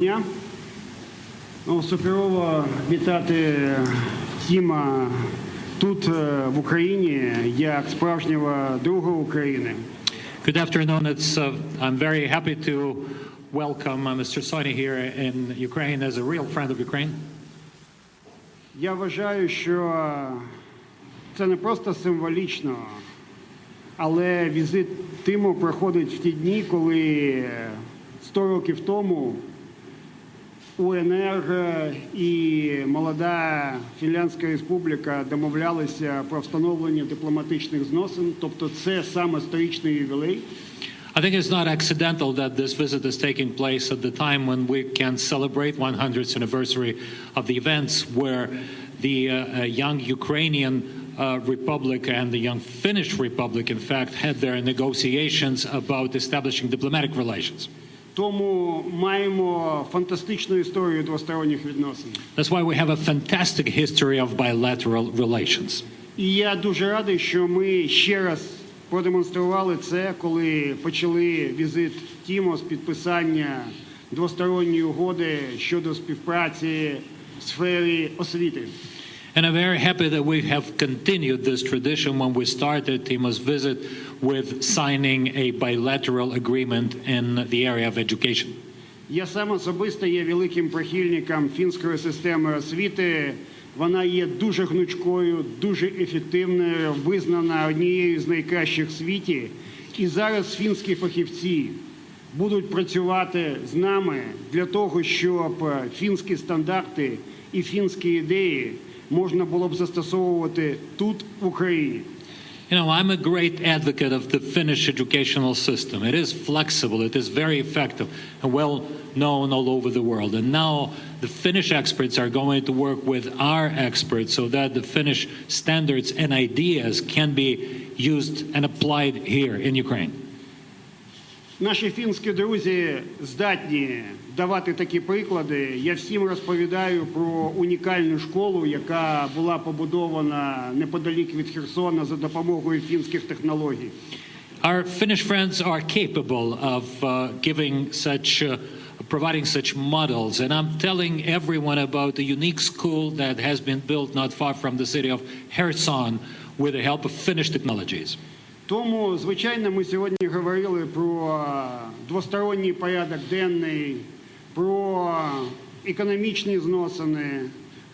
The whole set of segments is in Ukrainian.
дня. Ну, суперово вітати Тіма тут, е, в Україні, як справжнього друга України. Good afternoon. It's, uh, I'm very happy to welcome uh, Mr. Sony here in Ukraine as a real friend of Ukraine. Я вважаю, що це не просто символічно, але візит Тиму проходить в ті дні, коли 100 років тому УНР і молода Фінляндська республіка домовлялися про встановлення дипломатичних зносин. Тобто, це саме сторічний ювілей. I think it's not accidental that this visit is taking place at the time when we can celebrate 100th anniversary of the events where the uh, uh, young Ukrainian uh, Republic and the young Finnish Republic, in fact, had their negotiations about establishing diplomatic relations. Тому маємо фантастичну історію двосторонніх відносин. That's why we have a fantastic history of bilateral relations. І я дуже радий, що ми ще раз продемонстрували це, коли почали візит Тімо з підписання двосторонньої угоди щодо співпраці в сфері освіти. And I'm very happy that we have continued this tradition when we started Timo's visit with signing a bilateral agreement in the area of education. Я сам особисто є великим прихильником фінської системи освіти. Вона є дуже гнучкою, дуже ефективною, визнана однією з найкращих в світі. І зараз фінські фахівці будуть працювати з нами для того, щоб фінські стандарти і фінські ідеї можна було б застосовувати тут, в Україні. You know, I'm a great advocate of the Finnish educational system. It is flexible, it is very effective, and well known all over the world. And now the Finnish experts are going to work with our experts so that the Finnish standards and ideas can be used and applied here in Ukraine. Наші фінські друзі здатні давати такі приклади. Я всім розповідаю про унікальну школу, яка була побудована неподалік від Херсона за допомогою фінських технологій. Our Finnish friends are capable of uh, giving such, uh, providing such models, and I'm telling everyone about a unique school that has been built not far from the city of Kherson with the help of Finnish technologies. Тому, звичайно, ми сьогодні говорили про двосторонній порядок денний, про економічні зносини,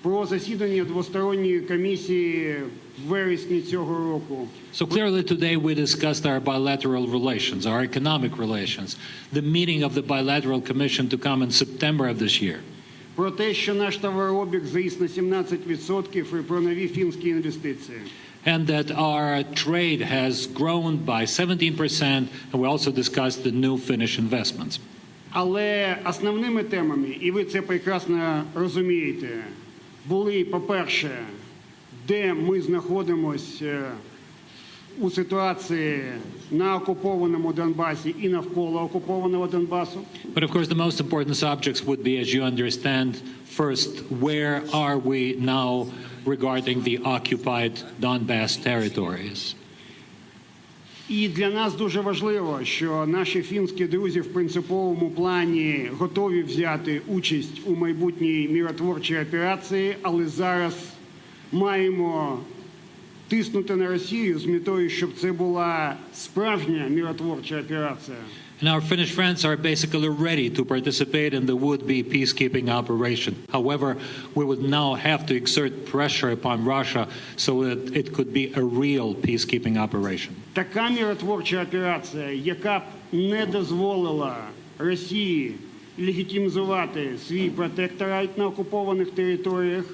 про засідання двосторонньої комісії в вересні цього року. So clearly today we discussed our bilateral relations, our economic relations, the meeting of the bilateral commission to come in September of this year. Про те, що наш товарообіг зріс на 17% і про нові фінські інвестиції. and that our trade has grown by 17%, and we also discussed the new Finnish investments. Але основними темами, і ви це прекрасно розумієте, були, по-перше, де ми знаходимося у ситуації на окупованому Донбасі і навколо окупованого Донбасу. But of course, the most important subjects would be, as you understand, first, where are we now regarding the occupied Donbass territories? І для нас дуже важливо, що наші фінські друзі в принциповому плані готові взяти участь у майбутній міротворчій операції, але зараз маємо тиснути на Росію з метою, щоб це була справжня міротворча операція. And our Finnish friends are basically ready to participate in the would-be peacekeeping operation. However, we would now have to exert pressure upon Russia so that it could be a real peacekeeping operation. Така міротворча операція, яка б не дозволила Росії легітимізувати свій протекторат на окупованих територіях.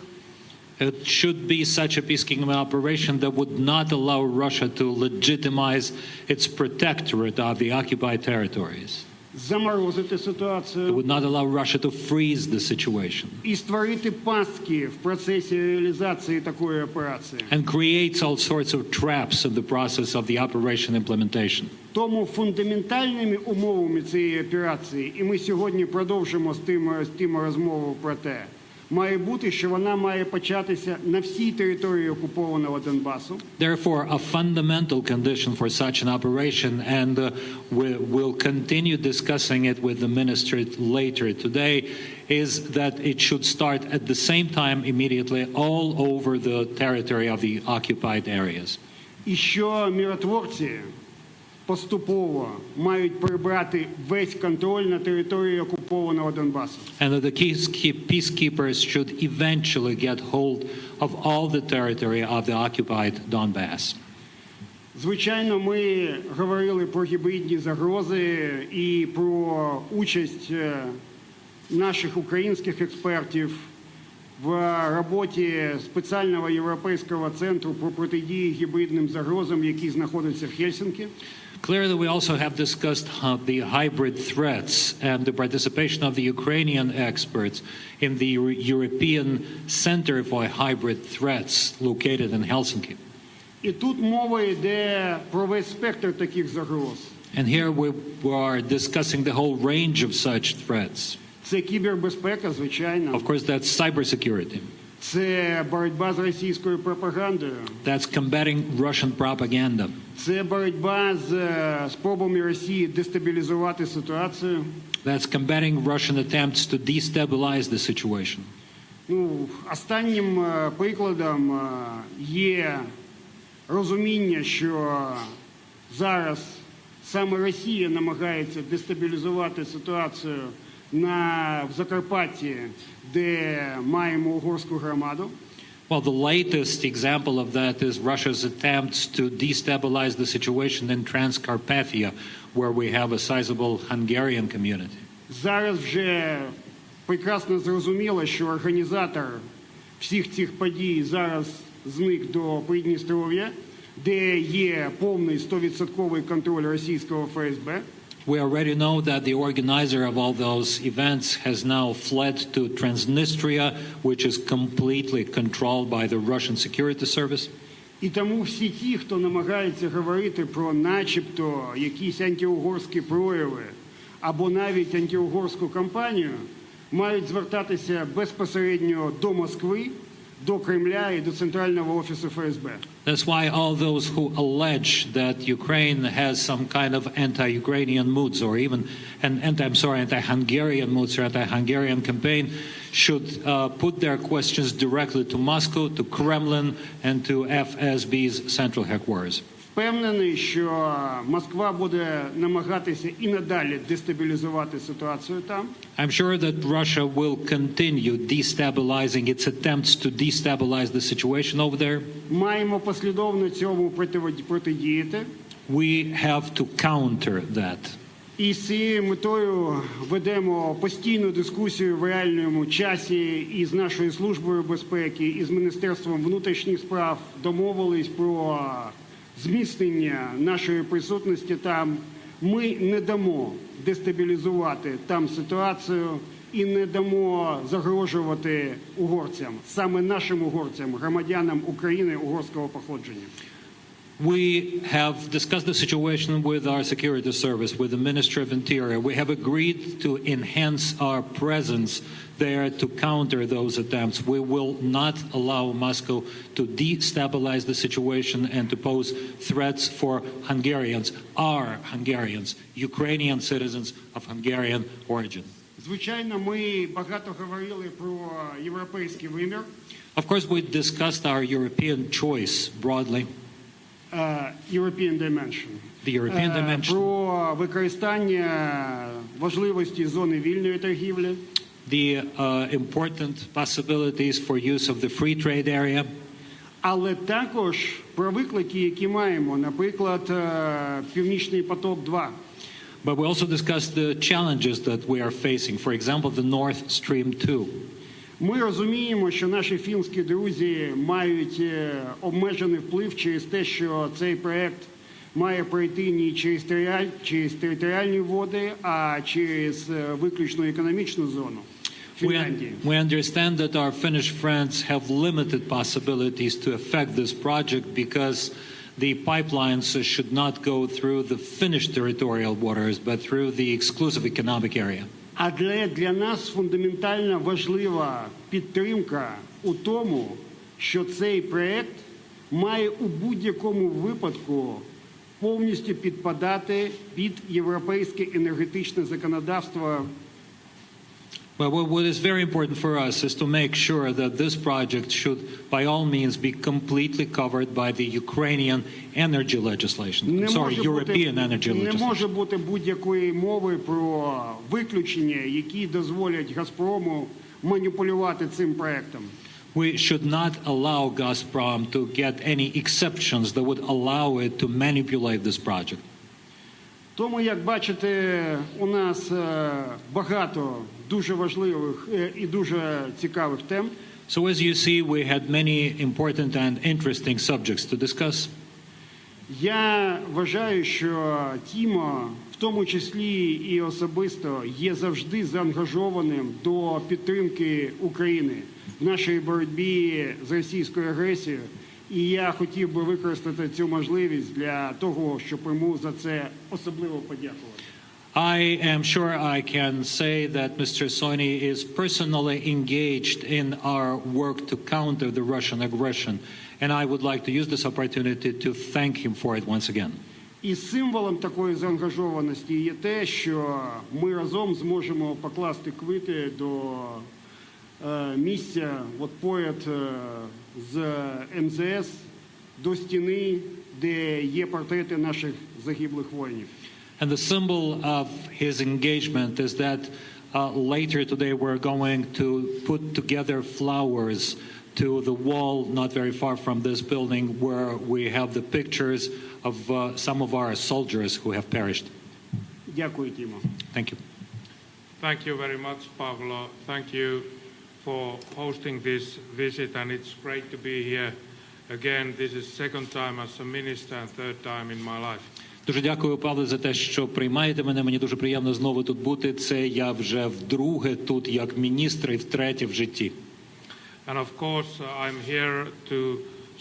It should be such a peacekeeping operation that would not allow Russia to legitimize its protectorate of the occupied territories. заморозити It ситуацію would not allow Russia to freeze the situation і створити пастки в процесі реалізації такої операції. and creates all sorts of traps in the process of the operation implementation. Тому фундаментальними умовами цієї операції, і ми сьогодні продовжимо з тим з тим розмову про те, має бути, що вона має початися на всій території окупованого Донбасу. Therefore, a fundamental condition for such an operation, and uh, we, we'll continue discussing it with the minister later today, is that it should start at the same time immediately all over the territory of the occupied areas. І що миротворці поступово мають прибрати весь контроль на території окупованого Донбасу. And that the peacekeepers should eventually get hold of all the territory of the occupied Donbass. Звичайно, ми говорили про гібридні загрози і про участь е, наших українських експертів в роботі спеціального європейського центру про протидії гібридним загрозам, який знаходиться в Хельсинкі. Clearly, we also have discussed uh, the hybrid threats and the participation of the Ukrainian experts in the Euro- European Center for Hybrid Threats located in Helsinki. І тут мова йде про весь спектр таких загроз. And here we we are discussing the whole range of such threats. Це кібербезпека, звичайно, Of course, that's cybersecurity. Це боротьба з російською пропагандою, That's combating Russian propaganda. це боротьба з е, спробами Росії дестабілізувати ситуацію. That's combating Russian attempts to destabilize the situation. Ну, останнім е, прикладом е, є розуміння, що зараз саме Росія намагається дестабілізувати ситуацію на в Закарпатті, де маємо угорську громаду. Well, the latest example of that is Russia's attempts to destabilize the situation in Transcarpathia, where we have a sizable Hungarian community. Зараз вже прекрасно зрозуміло, що організатор всіх цих подій зараз зник до Придністров'я, де є повний 100% контроль російського ФСБ. We already know that the organizer of all those events has now fled to Transnistria, which is completely controlled by the Russian security service. І тому всі ті, хто намагається говорити про начебто якісь антиугорські прояви або навіть антиугорську кампанію, мають звертатися безпосередньо до Москви, до Кремля і до центрального офісу ФСБ. That's why all those who allege that Ukraine has some kind of anti-Ukrainian moods or even an anti, I'm sorry, anti-Hungarian moods or anti-Hungarian campaign should uh, put their questions directly to Moscow, to Kremlin, and to FSB's central headquarters. Впевнений, що Москва буде намагатися і надалі дестабілізувати ситуацію там. I'm sure that Russia will continue destabilizing its attempts to destabilize the situation over there. Маємо послідовно цьому протидіяти. We have to counter that. І з цією метою ведемо постійну дискусію в реальному часі із нашою службою безпеки, і з Міністерством внутрішніх справ домовились про зміцнення нашої присутності там. Ми не дамо дестабілізувати там ситуацію і не дамо загрожувати угорцям, саме нашим угорцям, громадянам України угорського походження. We have discussed the situation with our security service, with the Ministry of Interior. We have agreed to enhance our presence there to counter those attempts. We will not allow Moscow to destabilize the situation and to pose threats for Hungarians, our Hungarians, Ukrainian citizens of Hungarian origin. Звичайно, ми багато говорили про європейський вимір. Of course, we discussed our European choice broadly, е, European Dimension. the European Е, dimension. Про використання важливості зони вільної торгівлі, the uh, important possibilities for use of the free trade area, але також про виклики, які маємо, наприклад, е, Північний поток 2 but we also discussed the challenges that we are facing. For example, the Nord Stream 2. Ми розуміємо, що наші фінські друзі мають е, обмежений вплив через те, що цей проект має пройти не через, териаль- через територіальні води, а через е, виключно економічну зону We, Фінляндії. we understand that our Finnish friends have limited possibilities to affect this project because the pipelines uh, should not go through the Finnish territorial waters, but through the exclusive economic area. Але для нас фундаментально важлива підтримка у тому, що цей проект має у будь-якому випадку повністю підпадати під європейське енергетичне законодавство Well, what what is very important for us is to make sure that this project should, by all means, be completely covered by the Ukrainian energy legislation. I'm sorry, European energy не legislation. може бути будь-якої мови про виключення, які дозволять Газпрому маніпулювати цим проектом. We should not allow Gazprom to get any exceptions that would allow it to manipulate this project. Тому, як бачите, у нас е, багато дуже важливих е, і дуже цікавих тем. So, as you see, we had many important and interesting subjects to discuss. Я вважаю, що Тімо, в тому числі і особисто, є завжди заангажованим до підтримки України в нашій боротьбі з російською агресією. І я хотів би використати цю можливість для того, щоб йому за це особливо подякувати. I am sure I can say that Mr. Sony is personally engaged in our work to counter the Russian aggression, and I would like to use this opportunity to thank him for it once again. І символом такої заангажованості є те, що ми разом зможемо покласти квити до е, місця, от поряд е, з МЗС, до стіни, де є портрети наших загиблих воїнів. And the symbol of his engagement is that uh, later today we're going to put together flowers to the wall not very far from this building where we have the pictures of uh, some of our soldiers who have perished. Thank you. Thank you very much, Pavlo. Thank you for hosting this visit, and it's great to be here again. This is second time as a minister and third time in my life. Дуже дякую, Павле, за те, що приймаєте мене. Мені дуже приємно знову тут бути. Це я вже вдруге тут як міністр і втретє в житті. And of course, uh, I'm here to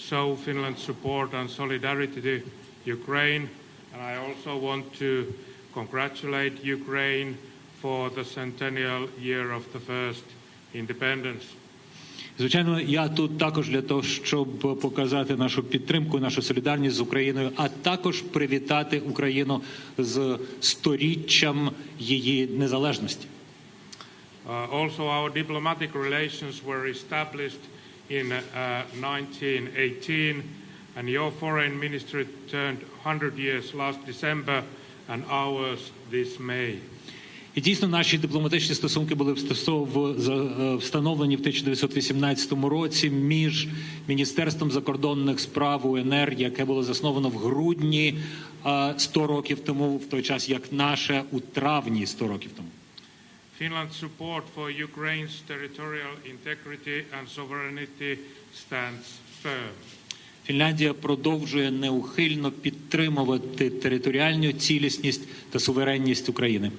show Finland's support and solidarity to Ukraine. And I also want to congratulate Ukraine for the centennial year of the first independence. Звичайно, я тут також для того, щоб показати нашу підтримку, нашу солідарність з Україною, а також привітати Україну з сторіччям її незалежності. Uh, also, our diplomatic relations were established in uh, 1918, and your foreign ministry turned 100 years last December, and ours this May. І дійсно наші дипломатичні стосунки були е, встановлені в 1918 році між Міністерством закордонних справ УНР, яке було засновано в грудні е, 100 років тому, в той час як наше у травні 100 років тому. Finland's support for Ukraine's territorial integrity and sovereignty stands firm. Фінляндія продовжує неухильно підтримувати територіальну цілісність та суверенність України.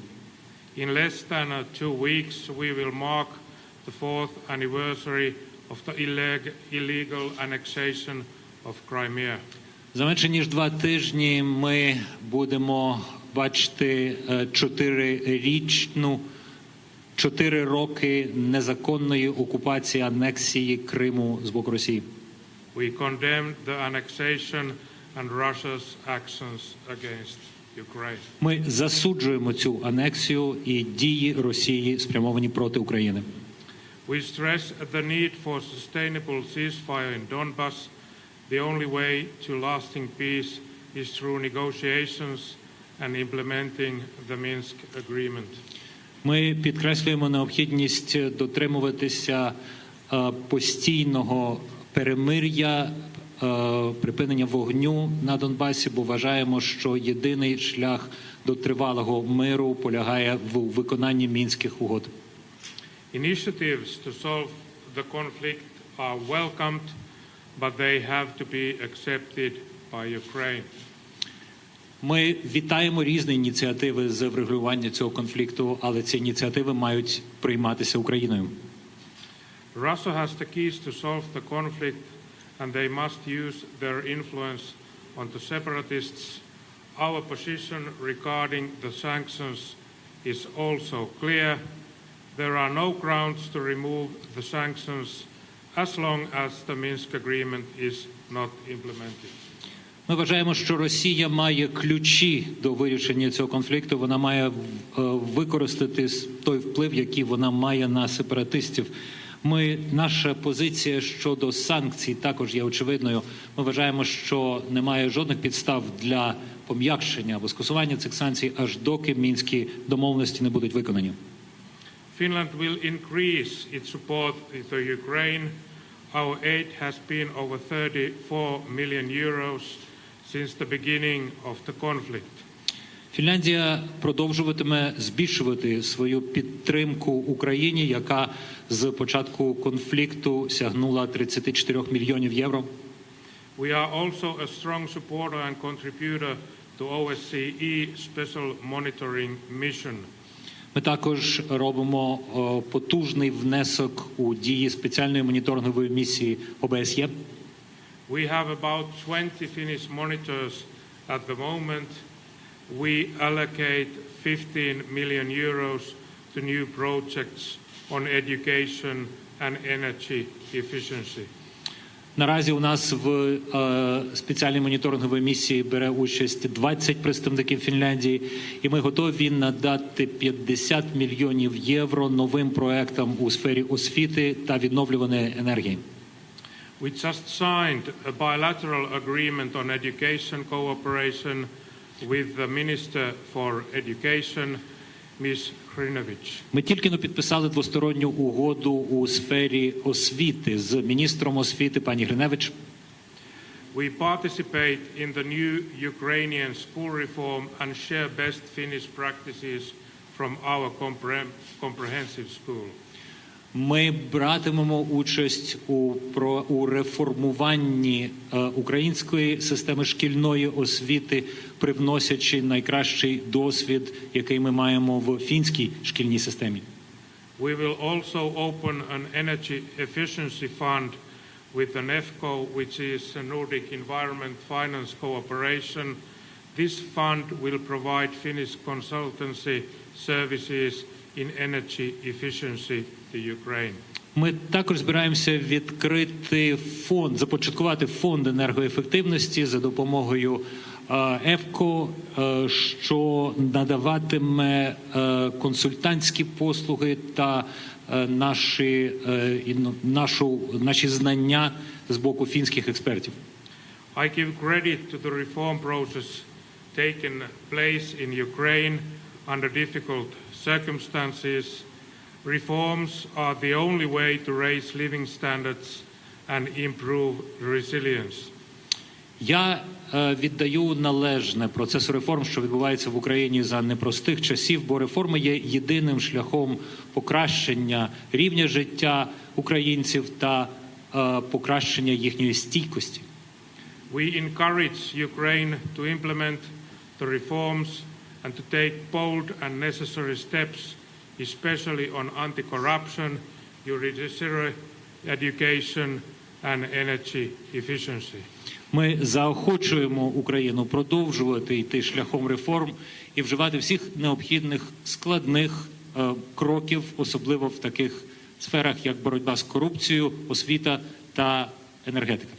In less than uh, two weeks, we will mark the fourth anniversary of the illeg- illegal annexation of Crimea. За менше ніж два тижні ми будемо бачити е, чотирирічну, чотири роки незаконної окупації анексії Криму з боку Росії. We condemn the annexation and Russia's actions against Ukraine. Ми засуджуємо цю анексію і дії Росії спрямовані проти України. We stress the need for sustainable ceasefire in Donbass. The only way to lasting peace is through negotiations and implementing the Minsk agreement. Ми підкреслюємо необхідність дотримуватися е, постійного перемир'я, е, припинення вогню на Донбасі, бо вважаємо, що єдиний шлях до тривалого миру полягає в виконанні мінських угод. Initiatives to solve the conflict are welcomed, but they have to be accepted by Ukraine. Ми вітаємо різні ініціативи з врегулювання цього конфлікту, але ці ініціативи мають прийматися Україною. Russia has the keys to solve the conflict, and they must use their influence on the separatists. Our position regarding the sanctions is also clear. There are no grounds to remove the sanctions as long as the Minsk agreement is not implemented. Ми вважаємо, що Росія має ключі до вирішення цього конфлікту. Вона має е, використати той вплив, який вона має на сепаратистів. Ми наша позиція щодо санкцій також є очевидною. Ми вважаємо, що немає жодних підстав для пом'якшення або скасування цих санкцій, аж доки мінські домовленості не будуть виконані. Finland will increase its support to Ukraine. Our aid has been over 34 million euros since the beginning of the conflict. Фінляндія продовжуватиме збільшувати свою підтримку Україні, яка з початку конфлікту сягнула 34 мільйонів євро. We are also a strong supporter and contributor to OSCE Special Monitoring Mission. Ми також робимо потужний внесок у дії спеціальної моніторингової місії ОБСЄ. We have about 20 Finnish monitors at the moment. We allocate 15 million euros to new projects on education and energy efficiency. Наразі у нас в е, спеціальній моніторинговій місії бере участь 20 представників Фінляндії, і ми готові надати 50 мільйонів євро новим проектам у сфері освіти та відновлюваної енергії. We just signed a bilateral agreement on education cooperation with the Minister for Education, Ms. Hrinovich. Ми тільки но підписали двосторонню угоду у сфері освіти з міністром освіти пані Гриневич. We participate in the new Ukrainian school reform and share best Finnish practices from our compre- comprehensive school. Ми братимемо участь у про у реформуванні е, української системи шкільної освіти, привносячи найкращий досвід, який ми маємо в фінській шкільній системі. We will also open an energy efficiency fund with the NEFCO, which is a Nordic Environment Finance Cooperation. This fund will provide Finnish consultancy services in energy efficiency to Ukraine. Ми також збираємося відкрити фонд, започаткувати фонд енергоефективності за допомогою е, ЕФКО, е, що надаватиме е, консультантські послуги та наші, нашу, наші знання з боку фінських експертів. I give credit to the reform process taken place in Ukraine under difficult circumstances. Reforms are the only way to raise living standards and improve resilience. Я е, віддаю належне процесу реформ, що відбувається в Україні за непростих часів, бо реформи є єдиним шляхом покращення рівня життя українців та е, покращення їхньої стійкості. We encourage Ukraine to implement the reforms and to take bold and necessary steps, especially on anti-corruption, judiciary, education and energy efficiency. Ми заохочуємо Україну продовжувати йти шляхом реформ і вживати всіх необхідних складних е, кроків, особливо в таких сферах, як боротьба з корупцією, освіта та енергетика.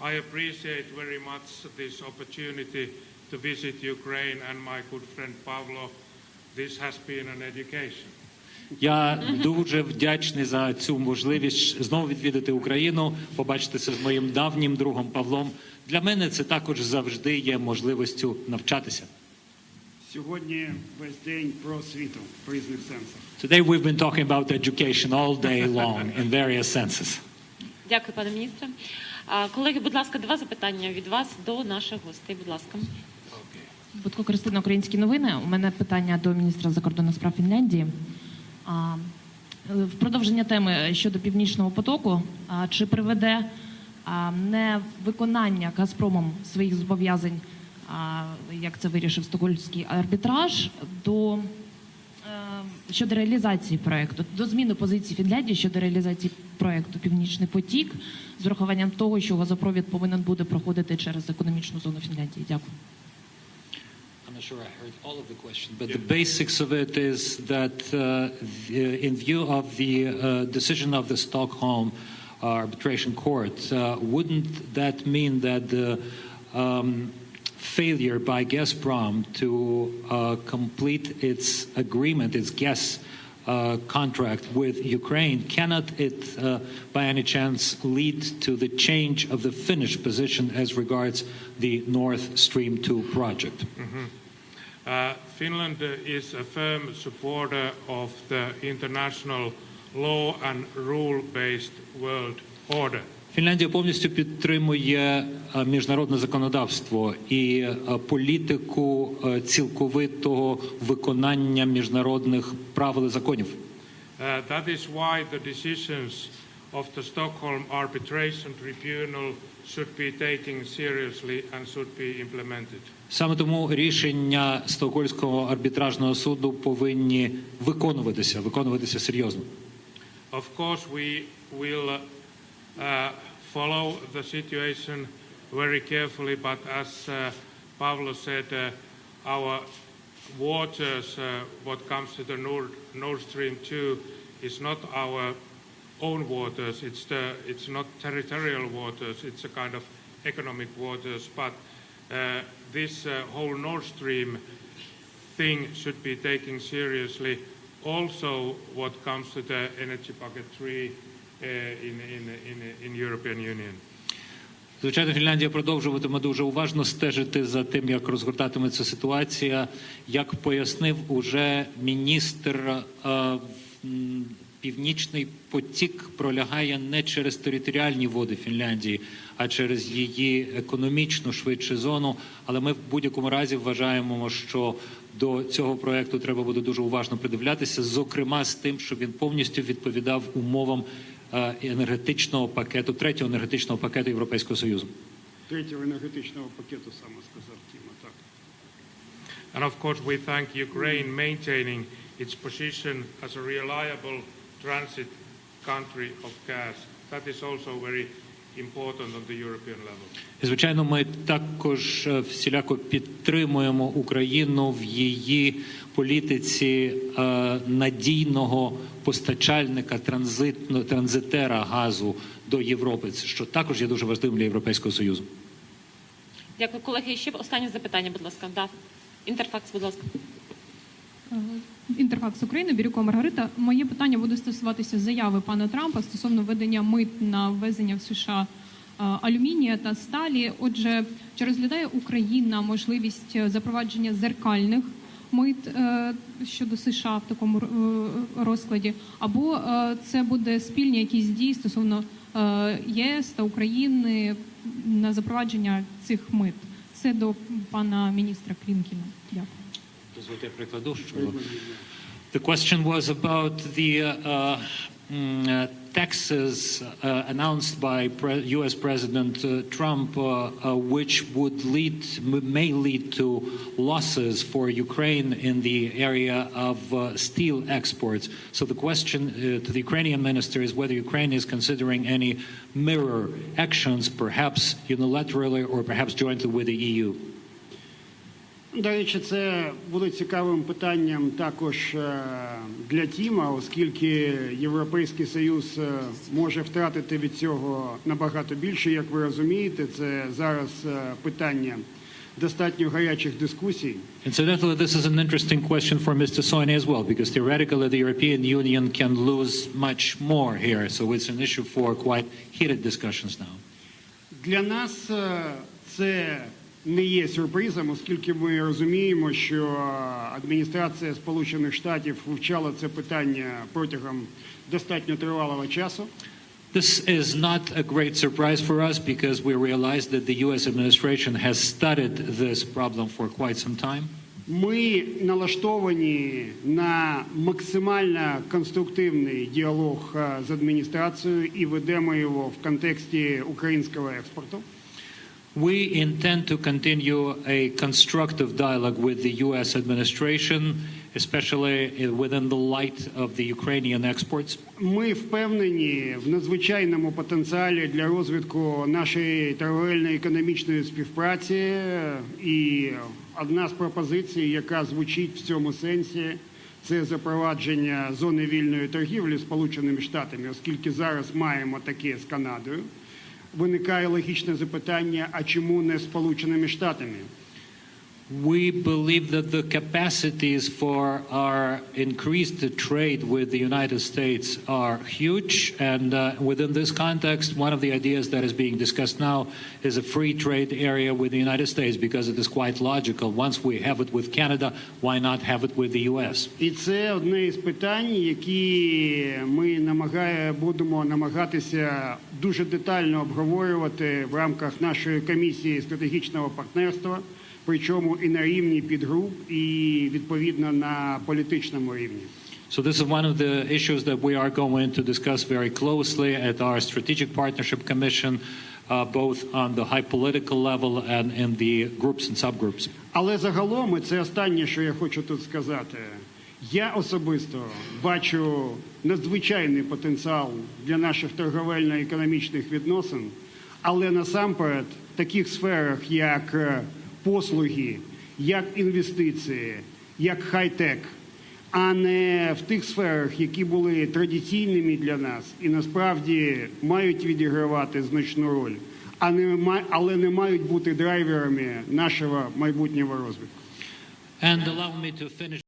I appreciate very much this opportunity to visit Ukraine and my good friend Pavlo. This has been an education. Я дуже вдячний за цю можливість знову відвідати Україну, побачитися з моїм давнім другом Павлом. Для мене це також завжди є можливістю навчатися. Сьогодні весь день про освіту в різних сенсах. Today we've been talking about education all day long in various senses. Дякую, пане міністре. А, Колеги, будь ласка, два запитання від вас до наших гостей. Будь ласка. Будко Кристина, українські новини. У мене питання до міністра закордонних справ Фінляндії. В продовження теми щодо північного потоку, а, чи приведе а, невиконання Газпромом своїх зобов'язань, як це вирішив стокгольмський арбітраж, до е, щодо реалізації проекту, до зміни позиції Фінляндії щодо реалізації проекту Північний потік з урахуванням того, що газопровід повинен буде проходити через економічну зону Фінляндії. Дякую. I'm not sure I heard all of the question, but yeah. the basics of it is that uh, the, in view of the uh, decision of the Stockholm arbitration court, uh, wouldn't that mean that the um, failure by Gazprom to uh, complete its agreement, its gas uh, contract with Ukraine, cannot it uh, by any chance lead to the change of the Finnish position as regards the North Stream 2 project? Mm -hmm. Uh, Finland uh, is a firm supporter of the international law and rule-based world order. Фінляндія повністю підтримує е, міжнародне законодавство і е, політику е, цілковитого виконання міжнародних правил і законів. Uh, that is why the decisions of the Stockholm Arbitration Tribunal should be taken seriously and should be implemented. Саме тому рішення Стокгольмського арбітражного суду повинні виконуватися, виконуватися серйозно. Of course, we will uh, uh, follow the situation very carefully, but as uh, Pavlo said, uh, our waters, uh, what comes to the Nord, Nord Stream 2, is not our own waters. It's, the, it's not territorial waters. It's a kind of economic waters. But uh, this uh, whole Nord Stream thing should be taken seriously. Also, what comes to the energy packet 3 uh, in, in, in, in European Union. Звичайно, Фінляндія продовжуватиме дуже уважно стежити за тим, як розгортатиметься ситуація. Як пояснив уже міністр, е, північний потік пролягає не через територіальні води Фінляндії, а через її економічну швидше зону. Але ми в будь-якому разі вважаємо, що до цього проекту треба буде дуже уважно придивлятися, зокрема з тим, щоб він повністю відповідав умовам е, енергетичного пакету, третього енергетичного пакету Європейського Союзу. Третього енергетичного пакету саме сказав Тіма. Так. And of course, we thank Ukraine maintaining its position as a reliable transit country of gas. That is also very important on the European level. Звичайно, ми також е, всіляко підтримуємо Україну в її політиці е, надійного постачальника транзитно транзитера газу до Європи, що також є дуже важливим для Європейського союзу. Дякую, колеги. І ще останнє запитання, будь ласка. Да. Інтерфакс, будь ласка. Е, Інтерфакс України, Бірюко Маргарита. Моє питання буде стосуватися заяви пана Трампа стосовно введення мит на ввезення в США е, алюмінія та сталі. Отже, чи розглядає Україна можливість е, запровадження зеркальних мит щодо США в такому розкладі? Або це буде спільні якісь дії стосовно єС та України на запровадження цих мит? Це до пана міністра Клінкіна. Дякую. Дозвольте, я прикладу, що The question was about the uh, mm, uh, taxes uh, announced by pre- U.S. President uh, Trump, uh, uh, which would lead, m- may lead to losses for Ukraine in the area of uh, steel exports. So the question uh, to the Ukrainian minister is whether Ukraine is considering any mirror actions, perhaps unilaterally or perhaps jointly with the E EU. До речі, це буде цікавим питанням також е, для Тіма, оскільки Європейський Союз е, може втратити від цього набагато більше, як ви розумієте. Це зараз е, питання достатньо гарячих дискусій. Incidentally, this is an interesting question for Mr. Soini as well, because theoretically the European Union can lose much more here. So it's an issue for quite heated discussions now. Для нас це не є сюрпризом, оскільки ми розуміємо, що адміністрація Сполучених Штатів вивчала це питання протягом достатньо тривалого часу. This is not a great surprise for us because we realize that the U.S. administration has studied this problem for quite some time. Ми налаштовані на максимально конструктивний діалог е, з адміністрацією і ведемо його в контексті українського експорту. We intend to continue a constructive dialogue with the U.S. administration especially within the light of the Ukrainian exports. Ми впевнені в надзвичайному потенціалі для розвитку нашої торговельної економічної співпраці. І одна з пропозицій, яка звучить в цьому сенсі, це запровадження зони вільної торгівлі з Сполученими Штатами, оскільки зараз маємо таке з Канадою. Виникає логічне запитання: а чому не Сполученими Штатами? We believe that the capacities for our increased trade with the United States are huge. And uh, within this context, one of the ideas that is being discussed now is a free trade area with the United States because it is quite logical. Once we have it with Canada, why not have it with the U.S.? І це одне із питань, які ми намагає, будемо намагатися дуже детально обговорювати в рамках нашої комісії стратегічного партнерства, причому і на рівні підгруп, і відповідно на політичному рівні. So this is one of the issues that we are going to discuss very closely at our Strategic Partnership Commission, uh, both on the high political level and in the groups and subgroups. Але загалом, і це останнє, що я хочу тут сказати. Я особисто бачу надзвичайний потенціал для наших торговельно-економічних відносин, але насамперед в таких сферах, як е, послуги, як інвестиції, як хай-тек, а не в тих сферах, які були традиційними для нас і насправді мають відігравати значну роль, а не але не мають бути драйверами нашого майбутнього розвитку.